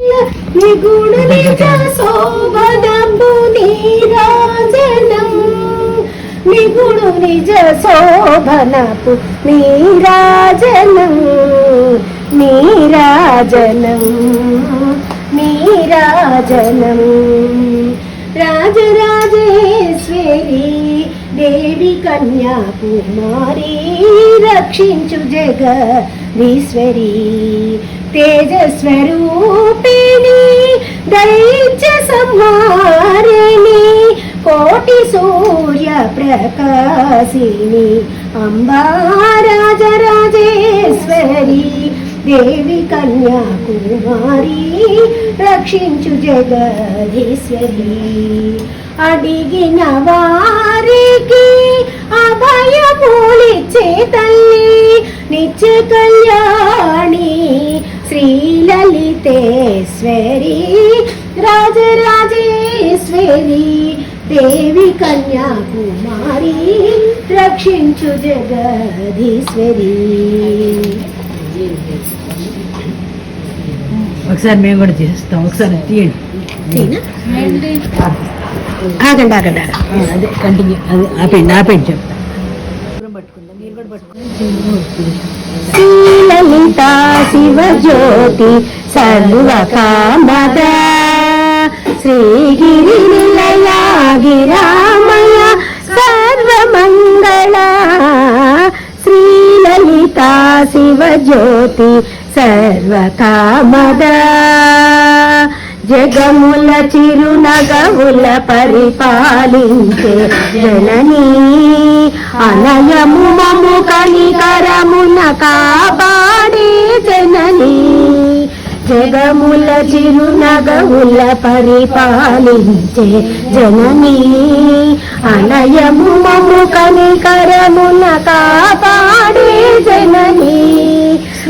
నిగుడు నిజ శోభనంబు నీరాజనం. నిగుడు నిజ శోభనపు నీరాజనం. నీరాజనం. నీరాజనం రాజరాజేశ్వరి దేవి కన్యాకుమారి రక్షించు జగ జగదీశ్వరి. తేజస్వరూపిణి దైత్య సంహారిణి కోటి సూర్య ప్రకాశిని అంబారాజరాజేశ్వరి దేవి కన్యాకుమారి రక్షించు జగదీశ్వరి. అడిగిన వారికి అభయమూలిచ్చే తల్లి నిత్య కళ్యాణి శ్రీలలితేశ్వరి రాజరాజేశ్వరి దేవి కన్యాకుమారి రక్షించు జగదీశ్వరి. ఒకసారి మేము కూడా చేస్తాం. ఒకసారి తీయండి. ఆగండి ఆగండి ఆగండి. అదే కంటిన్యూ అదే ఆపేయండి ఆపేయండి చెప్తా పట్టుకుందాం మీరు కూడా పట్టుకోండి శ్రీలలిత శివజ్యోతి సర్వకామద శ్రీగిరి నిలయా గిరామయ సర్వమంగళ. శ్రీలలిత శివజ్యోతి సర్వకామద జగముల చిరునగవుల పరిపాలించే జననీ. అలయము మము కనికరమున కాపాడే జనని. జగముల చిరునగముల పరిపాలించే జనని. అలయము మము కనికరమున కాపాడే జనని.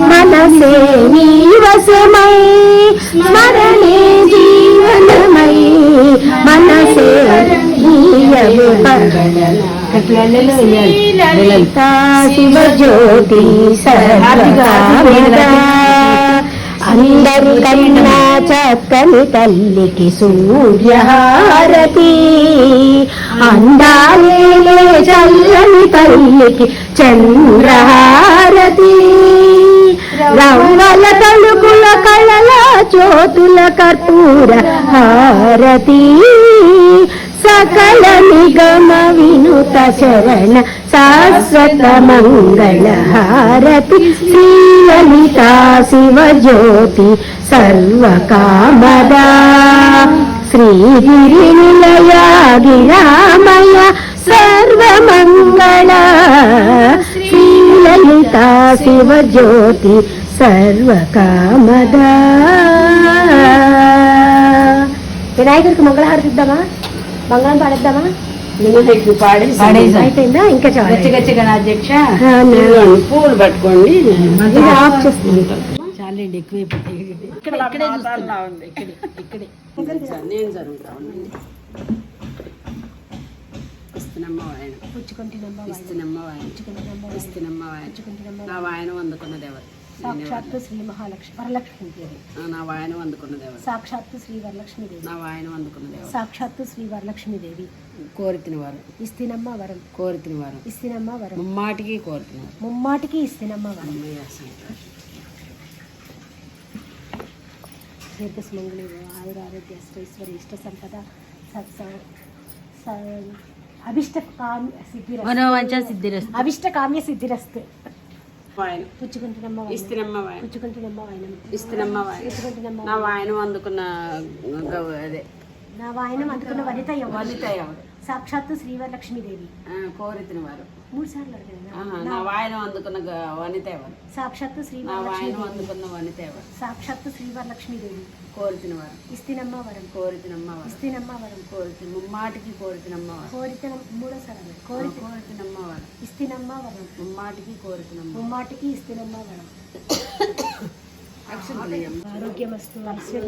మనసే నీ వశమై స్మరణే జీవనమై. మనసే నీయవు శివజ్యోతి అందరు కన్నా చక్కని తల్లికి సూర్యహారతి. అందాలే చల్లని తల్లికి చంద్రహారతి. రవ్వల తలుకుల కళల జ్యోతుల కర్పూర హారతి. నిగమ వినుత చరణ శాశ్వత మంగళ హారతి. శ్రీలలిత శివజ్యోతి సర్వకామదా. శ్రీగిరి నిలయ గిరామయ సర్వమంగళ. శ్రీలలిత శివజ్యోతి సర్వకామదా. వినాయకుడికి మంగళహారతి ఇద్దామా? మంగళం పాడేద్దామా? వినాయకుడు పాడేసి పాడేసాం. అయిపోయిందా? ఇంకా పూలు పట్టుకోండి ఇది ఆఫ్ చేస్తున్నాను చాలండి ఎక్కువైపోతాయి. ఇక్కడ ఇక్కడే చూస్తున్నా. ఉంది ఇక్కడే ఇక్కడే. నేను జరుగుతా ఉండండి ఇస్తున్నమ్మ వాయన. ఇస్తున్నమ్మ వాయన. ఇస్తున్నమ్మ వాయన. నా వాయనం. అందుకున్నది ఎవరు? సాక్షాత్తు శ్రీ మహాలక్ష్మి వరలక్ష్మీదేవి ఆ, నా వాయనం అందుకున్నది ఎవరు సాక్షాత్తు శ్రీ వరలక్ష్మీదేవి నా వాయనం అందుకున్నది ఎవరు సాక్షాత్తు శ్రీ వరలక్ష్మీదేవి కోరితిన వారు. ఇస్తినమ్మ వరం. కోరితిన వారు. ఇస్తినమ్మ వరం. ముమ్మాటికి కోరితిన ముమ్మాటికి ఇస్తినమ్మ వరం. అమ్మయ్య సంతోషం. దీర్ఘ సుమంగళి ఆయుర ఆరోగ్య అష్టైశ్వర్య ఇష్ట సంపద అభిష్ట కామ్య సిద్ధిరస్తు. అభిష్ట కామ్య సిద్ధిరస్తు. వాయనం. పుచ్చుకుంటున్నమ్మ వాయనం. ఇస్తున్నమ్మ వాయన. పుచ్చుకుంటున్నమ్మ వాయనం. ఇస్తున్నమ్మ వాయన. పుచ్చుకుంటున్నమ్మ నా వాయనం. అందుకున్న అదే. నా వాయనం అందుకున్న వనిత ఎవరు? వనిత ఎవరు? సాక్షాత్తు శ్రీవరలక్ష్మీదేవి కోరితిన వారు మూడు సార్లు నా వాయనం అందుకున్న వనిత ఎవరు సాక్షాత్తు శ్రీవరలక్ష్మీదేవి అందుకున్న వనిత ఎవరు సాక్షాత్తు శ్రీవరలక్ష్మీదేవి కోరితిన వారు ఇస్తినమ్మ వరం కోరితినమ్మ వారు ఇస్తినమ్మ వరం కోరితి ముమ్మాటికి కోరితినమ్మ వారు కోరిత మూడోసారి. కోరిత కోరితినమ్మ వారు ఇస్తినమ్మ వరం ముమ్మాటికి కోరితినమ్మ ముమ్మాటికి ఇస్తినమ్మ వరం ఆరోగ్యమస్తు ఐశ్వర్యం